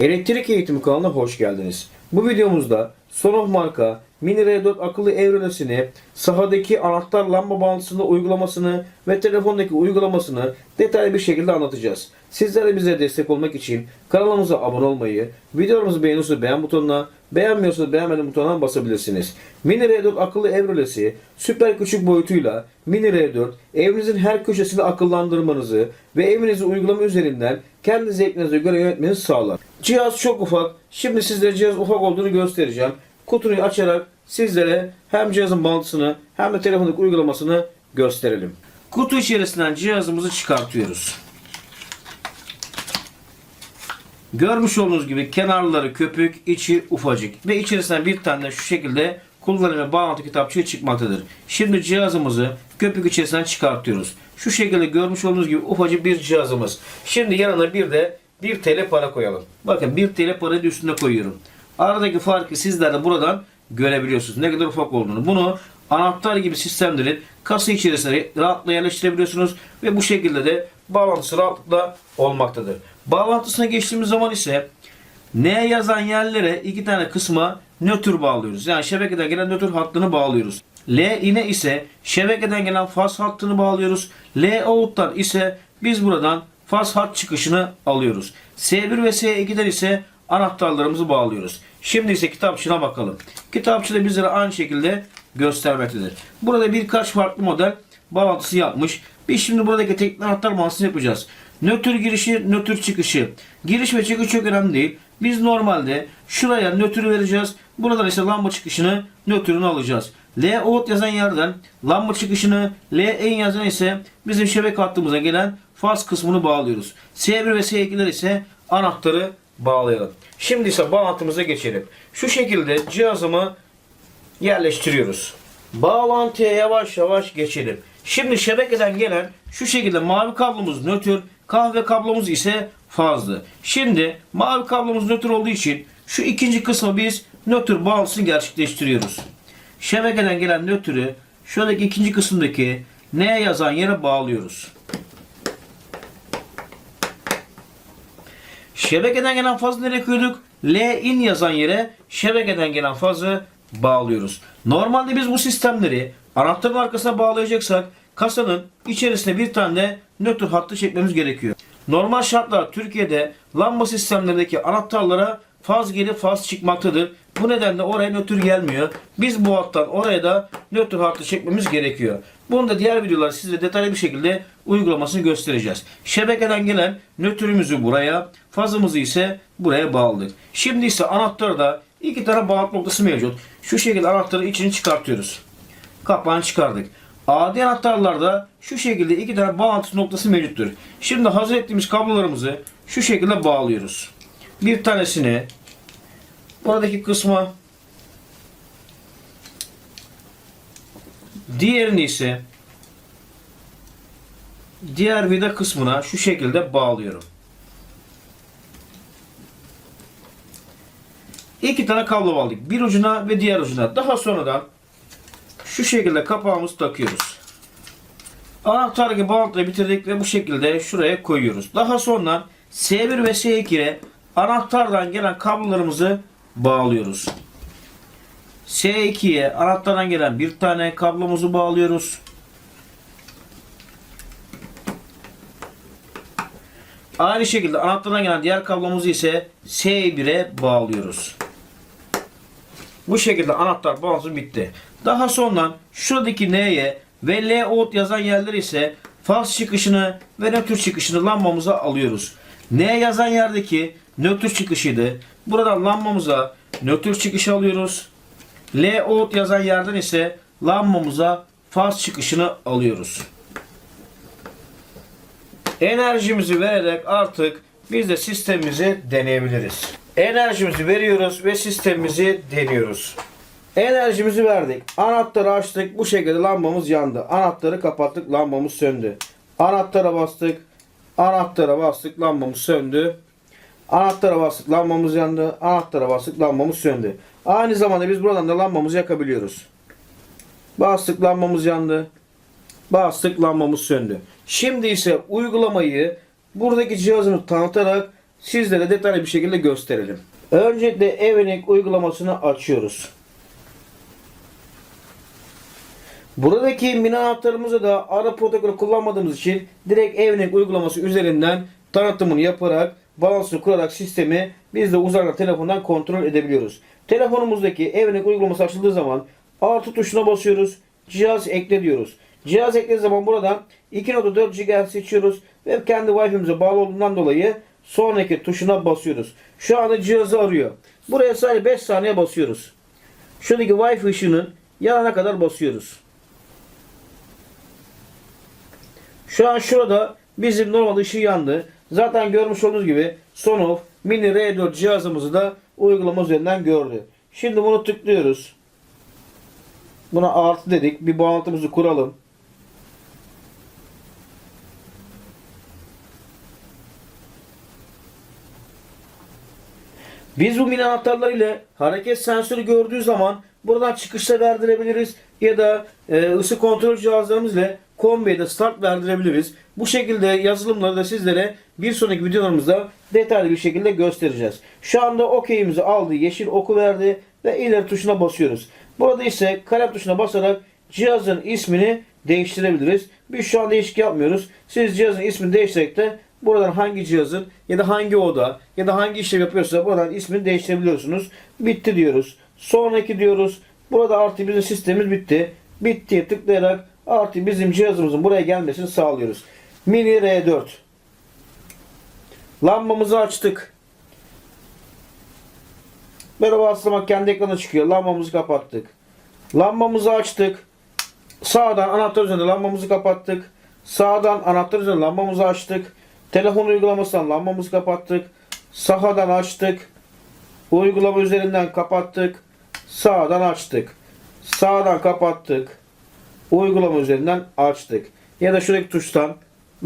Elektrik Eğitimi kanalına hoş geldiniz. Bu videomuzda Sonoff marka Mini R4 akıllı evrelesini, sahadaki anahtar lamba bağlantısında uygulamasını ve telefondaki uygulamasını detaylı bir şekilde anlatacağız. Sizler bize destek olmak için kanalımıza abone olmayı, videolarımızı beğeniyorsanız beğen butonuna, beğenmiyorsanız beğenmedim butonuna basabilirsiniz. Mini R4 akıllı evrelesi süper küçük boyutuyla Mini R4 evinizin her köşesini akıllandırmanızı ve evinizi uygulama üzerinden kendi zevkinize göre yönetmenizi sağlar. Cihaz çok ufak. Şimdi sizlere cihaz ufak olduğunu göstereceğim. Kutuyu açarak sizlere hem cihazın bağlantısını hem de telefondaki uygulamasını gösterelim. Kutu içerisinden cihazımızı çıkartıyoruz. Görmüş olduğunuz gibi kenarları köpük, içi ufacık ve içerisinden bir tane şu şekilde kullanım ve bağlantı kitapçığı çıkmaktadır. Şimdi cihazımızı köpük içerisinden çıkartıyoruz. Şu şekilde görmüş olduğunuz gibi ufacık bir cihazımız. Şimdi yanına bir de 1 TL para koyalım. Bakın 1 TL parayı da üstüne koyuyorum. Aradaki farkı sizler de buradan görebiliyorsunuz. Ne kadar ufak olduğunu. Bunu anahtar gibi sistemlerin kasa içerisine rahatla yerleştirebiliyorsunuz ve bu şekilde de bağlantısı rahatlıkla olmaktadır. Bağlantısına geçtiğimiz zaman ise N yazan yerlere iki tane kısma nötr bağlıyoruz. Yani şebekeden gelen nötr hattını bağlıyoruz. L ine ise şebekeden gelen faz hattını bağlıyoruz. L out'tan ise biz buradan faz hat çıkışını alıyoruz. S1 ve S2'den ise anahtarlarımızı bağlıyoruz. Şimdi ise kitapçığına bakalım. Kitapçıda bizlere aynı şekilde göstermektedir. Burada birkaç farklı model bağlantısı yapmış. Biz şimdi buradaki teknik anahtar bağlantısını yapacağız. Nötr girişi, nötr çıkışı. Giriş ve çıkış çok önemli değil. Biz normalde şuraya nötr vereceğiz. Buradan ise lamba çıkışını, nötrünü alacağız. L out yazan yerden lamba çıkışını, L en yazan ise bizim şebeke hattımıza gelen faz kısmını bağlıyoruz. S1 ve S2'ler ise anahtarı bağlayalım. Şimdi ise bağlantımıza geçelim. Şu şekilde cihazımı yerleştiriyoruz. Bağlantıya yavaş yavaş geçelim. Şimdi şebekeden gelen şu şekilde mavi kablomuz nötr, kahve kablomuz ise fazlı. Şimdi mavi kablomuz nötr olduğu için şu ikinci kısmı biz nötr bağlantısını gerçekleştiriyoruz. Şebekeden gelen nötrü şuradaki ikinci kısımdaki N yazan yere bağlıyoruz. Şebekeden gelen fazı nereye koyduk? L in yazan yere şebekeden gelen fazı bağlıyoruz. Normalde biz bu sistemleri anahtarın arkasına bağlayacaksak kasanın içerisine bir tane de nötr hattı çekmemiz gerekiyor. Normal şartlar Türkiye'de lamba sistemlerindeki anahtarlara faz gelip faz çıkmaktadır. Bu nedenle oraya nötr gelmiyor. Biz bu hattan oraya da nötr hattı çekmemiz gerekiyor. Bunu da diğer videolar size detaylı bir şekilde uygulamasını göstereceğiz. Şebekeden gelen nötrümüzü buraya, fazımızı ise buraya bağladık. Şimdi ise anahtarda iki tane bağlantı noktası mevcut. Şu şekilde anahtarın içini çıkartıyoruz. Kapağını çıkardık. Adi anahtarlarda şu şekilde iki tane bağlantı noktası mevcuttur. Şimdi hazır ettiğimiz kablolarımızı şu şekilde bağlıyoruz. Bir tanesini buradaki kısma diğerini ise diğer vida kısmına şu şekilde bağlıyorum. İki tane kablo bağladık. Bir ucuna ve diğer ucuna. Daha sonradan şu şekilde kapağımızı takıyoruz. Anahtar gibi bağlantıyı bitirdik ve bu şekilde şuraya koyuyoruz. Daha sonra S1 ve S2'ye anahtardan gelen kablolarımızı bağlıyoruz. S2'ye anahtardan gelen bir tane kablomuzu bağlıyoruz. Aynı şekilde anahtardan gelen diğer kablomuzu ise S1'e bağlıyoruz. Bu şekilde anahtar bağlantısı bitti. Daha sonra şuradaki N'ye ve L out yazan yerler ise faz çıkışını ve nötr çıkışını lambamıza alıyoruz. N yazan yerdeki nötr çıkışıydı. Buradan lambamıza nötr çıkışı alıyoruz. L out yazan yerden ise lambamıza faz çıkışını alıyoruz. Enerjimizi vererek artık biz de sistemimizi deneyebiliriz. Enerjimizi veriyoruz ve sistemimizi deniyoruz. Enerjimizi verdik. Anahtarı açtık. Bu şekilde lambamız yandı. Anahtarı kapattık. Lambamız söndü. Anahtara bastık. Anahtara bastık. Lambamız söndü. Anahtara bastık. Lambamız yandı. Anahtara bastık. Lambamız söndü. Aynı zamanda biz buradan da lambamızı yakabiliyoruz. Bastık lambamız yandı. Bastık lambamız söndü. Şimdi ise uygulamayı buradaki cihazını tanıtarak sizlere detaylı bir şekilde gösterelim. Öncelikle Evenik uygulamasını açıyoruz. Buradaki mini anahtarımızı da ara protokolü kullanmadığımız için direkt Evenik uygulaması üzerinden tanıtımını yaparak balansını kurarak sistemi biz de uzaktan telefondan kontrol edebiliyoruz. Telefonumuzdaki Evenik uygulaması açıldığı zaman artı tuşuna basıyoruz. Cihaz ekle diyoruz. Cihaz eklediği zaman buradan 2.4 GHz seçiyoruz ve kendi Wi-Fi'mize bağlı olduğundan dolayı sonraki tuşuna basıyoruz. Şu anda cihazı arıyor. Buraya sadece 5 saniye basıyoruz. Şuradaki Wi-Fi ışığının yanana kadar basıyoruz. Şu an şurada bizim normal ışığı yandı. Zaten görmüş olduğunuz gibi Sonoff Mini R4 cihazımızı da uygulama üzerinden gördü. Şimdi bunu tıklıyoruz. Buna artı dedik. Bir bağlantımızı kuralım. Biz bu mini anahtarlar ile hareket sensörü gördüğü zaman buradan çıkışta verdirebiliriz ya da e, ısı kontrol cihazlarımız ile kombiye de start verdirebiliriz. Bu şekilde yazılımları da sizlere bir sonraki videolarımızda detaylı bir şekilde göstereceğiz. Şu anda OK'imizi aldı, yeşil oku verdi ve ileri tuşuna basıyoruz. Burada ise kalem tuşuna basarak cihazın ismini değiştirebiliriz. Biz şu an değişik yapmıyoruz. Siz cihazın ismini değiştirerek de buradan hangi cihazın ya da hangi oda ya da hangi işlem yapıyorsa buradan ismini değiştirebiliyorsunuz. Bitti diyoruz. Sonraki diyoruz. Burada artık bizim sistemimiz bitti. Bitti tıklayarak artık bizim cihazımızın buraya gelmesini sağlıyoruz. Mini R4 Lambamızı açtık. Böyle bastırmak kendi ekrana çıkıyor. Lambamızı kapattık. Lambamızı açtık. Sağdan anahtar üzerinde lambamızı kapattık. Sağdan anahtar üzerinde lambamızı açtık. Telefon uygulamasından lambamızı kapattık. Sağdan açtık. Uygulama üzerinden kapattık. Sağdan açtık. Sağdan kapattık. Uygulama üzerinden açtık. Ya da şuradaki tuştan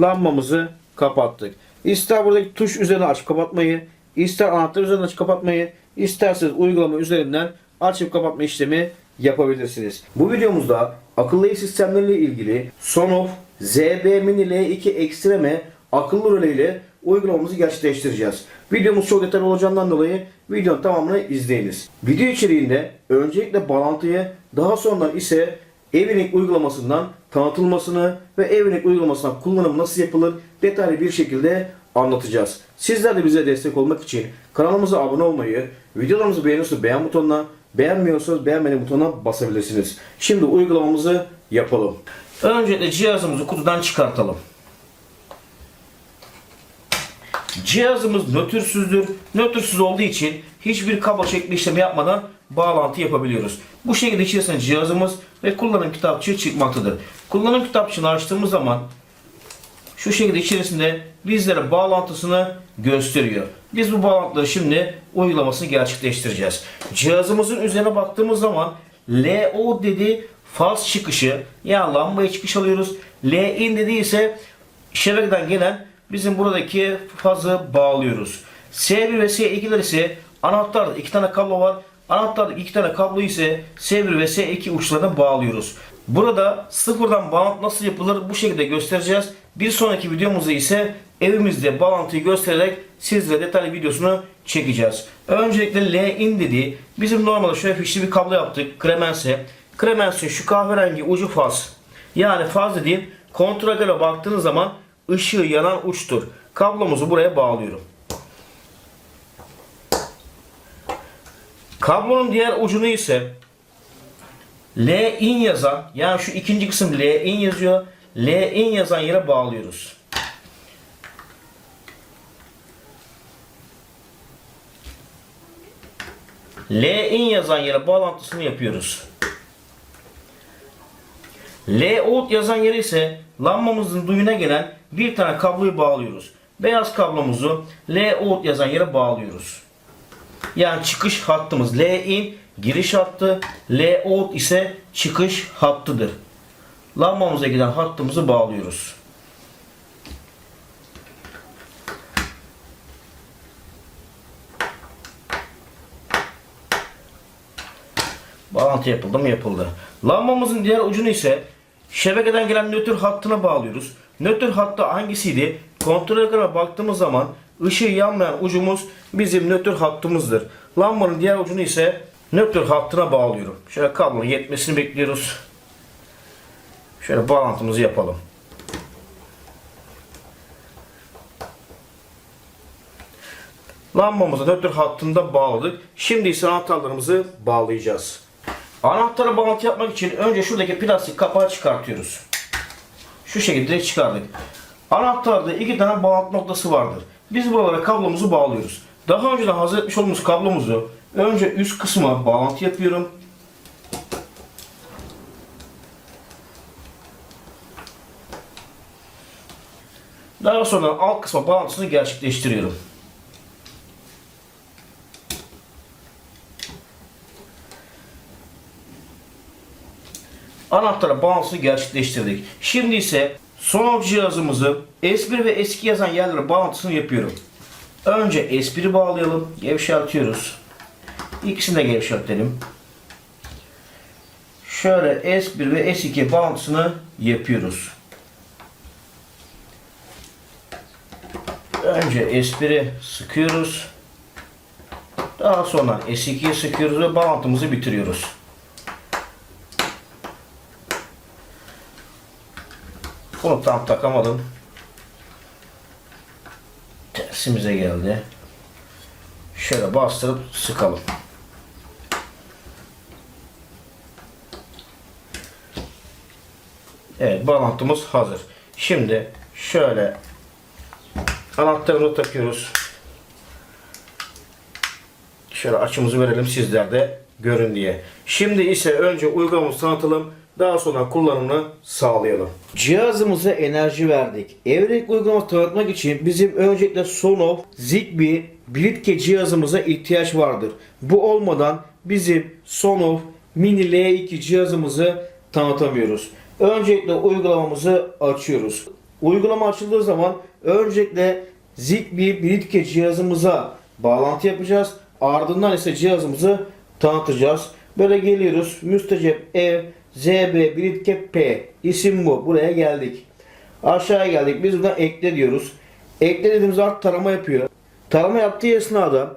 lambamızı kapattık. İster buradaki tuş üzerine açıp kapatmayı, ister anahtar üzerinden açıp kapatmayı, isterseniz uygulama üzerinden açıp kapatma işlemi yapabilirsiniz. Bu videomuzda akıllı ev sistemleriyle ilgili Sonoff ZB Mini L2 Extreme akıllı röle ile uygulamamızı gerçekleştireceğiz. Videomuz çok detaylı olacağından dolayı videonun tamamını izleyiniz. Video içeriğinde öncelikle bağlantıyı daha sonra ise Evinik uygulamasından tanıtılmasını ve Evinik uygulamasından kullanım nasıl yapılır detaylı bir şekilde anlatacağız. Sizler de bize destek olmak için kanalımıza abone olmayı, videolarımızı beğeniyorsanız beğen butonuna, beğenmiyorsanız beğenmedi butonuna basabilirsiniz. Şimdi uygulamamızı yapalım. Öncelikle cihazımızı kutudan çıkartalım. Cihazımız nötrsüzdür. Nötrsüz olduğu için hiçbir kablo çekme işlemi yapmadan bağlantı yapabiliyoruz. Bu şekilde içerisinde cihazımız ve kullanım kitapçığı çıkmaktadır. Kullanım kitapçığını açtığımız zaman şu şekilde içerisinde bizlere bağlantısını gösteriyor. Biz bu bağlantıları şimdi uygulamasını gerçekleştireceğiz. Cihazımızın üzerine baktığımız zaman LO dedi faz çıkışı yani lambaya çıkış alıyoruz. L-in dedi ise şebekeden gelen bizim buradaki fazı bağlıyoruz. S1 ve S2'ler ise anahtarda iki tane kablo var. Anahtarda iki tane kablo ise S1 ve S2 uçlarına bağlıyoruz. Burada sıfırdan bağlantı nasıl yapılır bu şekilde göstereceğiz. Bir sonraki videomuzda ise evimizde bağlantıyı göstererek sizlere detaylı videosunu çekeceğiz. Öncelikle L-in dediği bizim normalde şöyle fişli bir kablo yaptık. Kremense. Kremense şu kahverengi ucu faz. Yani faz dediğim kontrole baktığınız zaman ışığı yanan uçtur. Kablomuzu buraya bağlıyorum. Kablonun diğer ucunu ise L-in yazan yani şu ikinci kısım L-in yazıyor. L-in yazan yere bağlıyoruz. L-in yazan yere bağlantısını yapıyoruz. L-out yazan yere ise lambamızın duyuna gelen bir tane kabloyu bağlıyoruz. Beyaz kablomuzu L-out yazan yere bağlıyoruz. Yani çıkış hattımız L-in giriş hattı, L-out ise çıkış hattıdır. Lambamıza giden hattımızı bağlıyoruz. Bağlantı yapıldı mı? Yapıldı. Lambamızın diğer ucunu ise şebekeden gelen nötr hattına bağlıyoruz. Nötr hattı hangisiydi? Kontrol ekranına baktığımız zaman ışığı yanmayan ucumuz bizim nötr hattımızdır. Lambanın diğer ucunu ise nötr hattına bağlıyorum. Şöyle kablonun yetmesini bekliyoruz. Şöyle bağlantımızı yapalım. Lambamızı nötr hattında bağladık. Şimdi ise anahtarlarımızı bağlayacağız. Anahtara bağlantı yapmak için önce şuradaki plastik kapağı çıkartıyoruz. Şu şekilde çıkardık. Anahtarda iki tane bağlantı noktası vardır. Biz buralara kablomuzu bağlıyoruz. Daha önceden hazır etmiş olduğumuz kablomuzu önce üst kısma bağlantı yapıyorum. Daha sonra alt kısma bağlantısını gerçekleştiriyorum. Anahtara bağlantısını gerçekleştirdik. Şimdi ise son cihazımızı S1 ve S2 yazan yerlere bağlantısını yapıyorum. Önce S1'i bağlayalım. Gevşeltiyoruz. İkisini de gevşeltelim. Şöyle S1 ve S2 bağlantısını yapıyoruz. Önce S1'i sıkıyoruz. Daha sonra S2'yi sıkıyoruz ve bağlantımızı bitiriyoruz. Bunu tam takamadım. Tersimize geldi. Şöyle bastırıp sıkalım. Evet bağlantımız hazır. Şimdi şöyle anahtarını takıyoruz. Şöyle açımızı verelim sizler de görün diye. Şimdi ise önce uygulamamızı tanıtalım. Daha sonra kullanımını sağlayalım. Cihazımıza enerji verdik. Evlilik uygulaması tanıtmak için bizim öncelikle Sonos, Zigbee, Britke cihazımıza ihtiyaç vardır. Bu olmadan bizim Sonos Mini L2 cihazımızı tanıtamıyoruz. Öncelikle uygulamamızı açıyoruz. Uygulama açıldığı zaman öncelikle Zigbee Britke cihazımıza bağlantı yapacağız. Ardından ise cihazımızı tanıtacağız. Böyle geliyoruz. Müstecep ev ZB Britke P isim bu. Buraya geldik. Aşağıya geldik. Biz buradan ekle diyoruz. Ekle dediğimiz artık tarama yapıyor. Tarama yaptığı esnada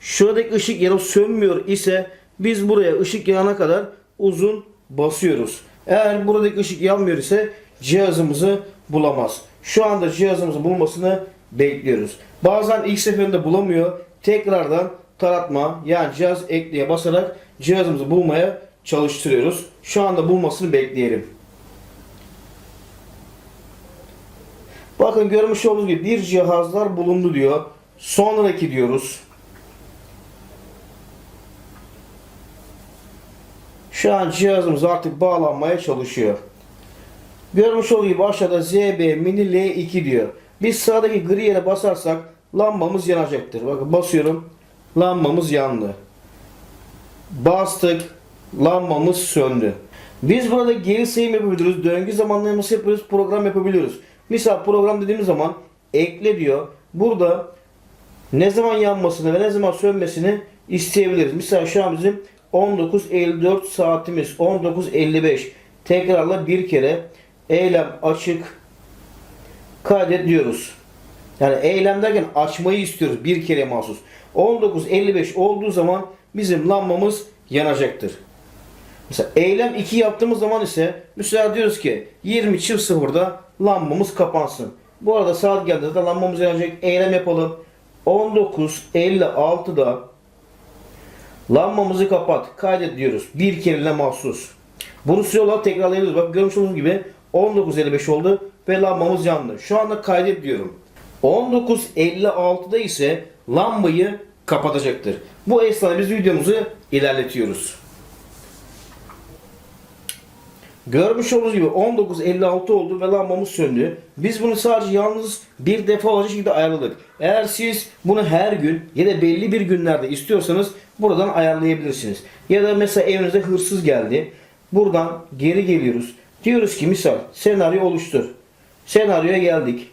şuradaki ışık yanıp sönmüyor ise biz buraya ışık yanana kadar uzun basıyoruz. Eğer buradaki ışık yanmıyor ise cihazımızı bulamaz. Şu anda cihazımızı bulmasını bekliyoruz. Bazen ilk seferinde bulamıyor. Tekrardan taratma yani cihaz ekleye basarak cihazımızı bulmaya çalıştırıyoruz. Şu anda bulmasını bekleyelim. Bakın görmüş olduğunuz gibi bir cihazlar bulundu diyor. Sonraki diyoruz. Şu an cihazımız artık bağlanmaya çalışıyor. Görmüş olduğunuz gibi aşağıda ZB Mini L2 diyor. Biz sağdaki gri yere basarsak lambamız yanacaktır. Bakın basıyorum. Lambamız yandı. Bastık. Lambamız söndü. Biz burada geri sayım yapabiliyoruz. Döngü zamanlaması yapıyoruz. Program yapabiliyoruz. Misal program dediğimiz zaman ekle diyor. Burada ne zaman yanmasını ve ne zaman sönmesini isteyebiliriz. Misal şu an bizim 19.54 saatimiz 19.55 tekrarla bir kere eylem açık kaydet diyoruz. Yani eylem derken açmayı istiyoruz bir kere mahsus. 19.55 olduğu zaman bizim lambamız yanacaktır. Mesela eylem 2 yaptığımız zaman ise mesela diyoruz ki 20 çift sıfırda lambamız kapansın. Bu arada saat geldiğinde lambamız yanacak. Eylem yapalım. 19.56'da lambamızı kapat. Kaydet diyoruz. Bir kereliğine mahsus. Bunu süre olarak tekrarlayabiliriz. Bak görmüş olduğunuz gibi 19.55 oldu ve lambamız yandı. Şu anda kaydet diyorum. 19.56'da ise lambayı kapatacaktır. Bu esnada biz videomuzu ilerletiyoruz. Görmüş olduğunuz gibi 19.56 oldu ve lambamız söndü. Biz bunu sadece yalnız bir defa olacak şekilde ayarladık. Eğer siz bunu her gün ya da belli bir günlerde istiyorsanız buradan ayarlayabilirsiniz. Ya da mesela evinize hırsız geldi. Buradan geri geliyoruz. Diyoruz ki misal senaryo oluştur. Senaryoya geldik.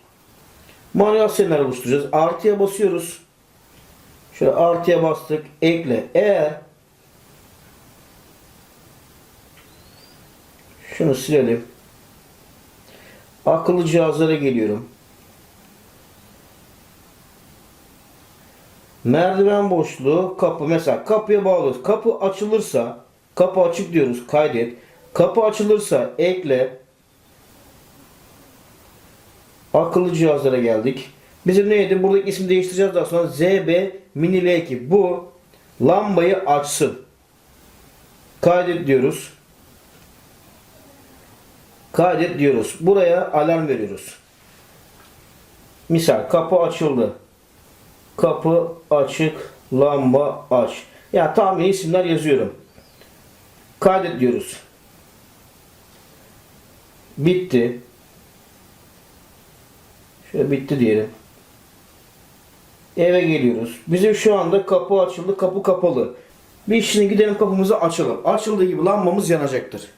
Manuel senaryo oluşturacağız. Artıya basıyoruz. Şöyle artıya bastık. Ekle. Eğer Şunu silelim. Akıllı cihazlara geliyorum. Merdiven boşluğu kapı. Mesela kapıya bağlıyoruz. Kapı açılırsa kapı açık diyoruz. Kaydet. Kapı açılırsa ekle. Akıllı cihazlara geldik. Bizim neydi? Buradaki ismi değiştireceğiz daha sonra. ZB Mini L2. Bu lambayı açsın. Kaydet diyoruz. Kaydet diyoruz. Buraya alarm veriyoruz. Misal kapı açıldı. Kapı açık, lamba aç. Ya tahmini isimler yazıyorum. Kaydet diyoruz. Bitti. Şöyle bitti diyelim. Eve geliyoruz. Bizim şu anda kapı açıldı, kapı kapalı. Biz şimdi gidelim kapımızı açalım. Açıldığı gibi lambamız yanacaktır.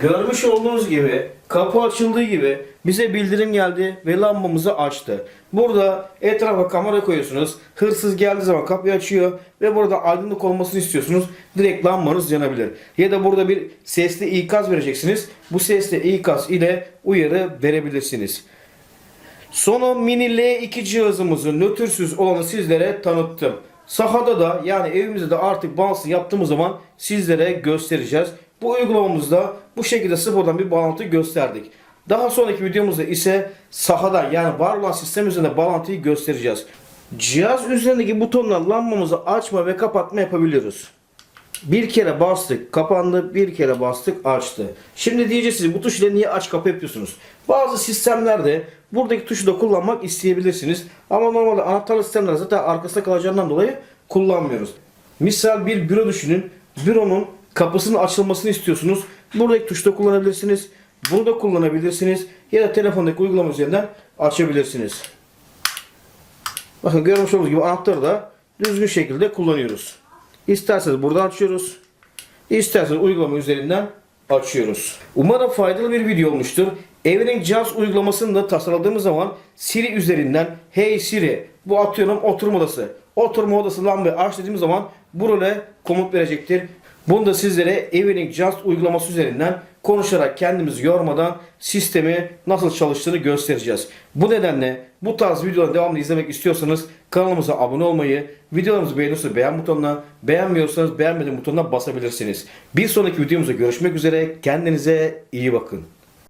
Görmüş olduğunuz gibi kapı açıldığı gibi bize bildirim geldi ve lambamızı açtı. Burada etrafa kamera koyuyorsunuz. Hırsız geldiği zaman kapıyı açıyor ve burada aydınlık olmasını istiyorsunuz. Direkt lambanız yanabilir. Ya da burada bir sesli ikaz vereceksiniz. Bu sesli ikaz ile uyarı verebilirsiniz. Sonu Mini L2 cihazımızın nötrsüz olanı sizlere tanıttım. Sahada da yani evimizde de artık bağlantı yaptığımız zaman sizlere göstereceğiz. Bu uygulamamızda bu şekilde sıfırdan bir bağlantı gösterdik. Daha sonraki videomuzda ise sahada yani var olan sistem üzerinde bağlantıyı göstereceğiz. Cihaz üzerindeki butonla lambamızı açma ve kapatma yapabiliyoruz. Bir kere bastık, kapandı. Bir kere bastık, açtı. Şimdi diyeceksiniz bu tuş ile niye aç kapı yapıyorsunuz? Bazı sistemlerde buradaki tuşu da kullanmak isteyebilirsiniz. Ama normalde anahtarlı sistemler zaten arkasında kalacağından dolayı kullanmıyoruz. Misal bir büro düşünün. Büronun kapısının açılmasını istiyorsunuz. Buradaki tuşta kullanabilirsiniz. Bunu da kullanabilirsiniz. Ya da telefondaki uygulama üzerinden açabilirsiniz. Bakın görmüş olduğunuz gibi anahtarı da düzgün şekilde kullanıyoruz. İsterseniz buradan açıyoruz. İsterseniz uygulama üzerinden açıyoruz. Umarım faydalı bir video olmuştur. Evrenin cihaz uygulamasını da tasarladığımız zaman Siri üzerinden Hey Siri bu atıyorum oturma odası. Oturma odası lambayı aç dediğimiz zaman bu role komut verecektir. Bunu da sizlere Evening Just uygulaması üzerinden konuşarak kendimizi yormadan sistemi nasıl çalıştığını göstereceğiz. Bu nedenle bu tarz videoları devamlı izlemek istiyorsanız kanalımıza abone olmayı, videolarımızı beğeniyorsanız beğen butonuna, beğenmiyorsanız beğenmedim butonuna basabilirsiniz. Bir sonraki videomuzda görüşmek üzere. Kendinize iyi bakın.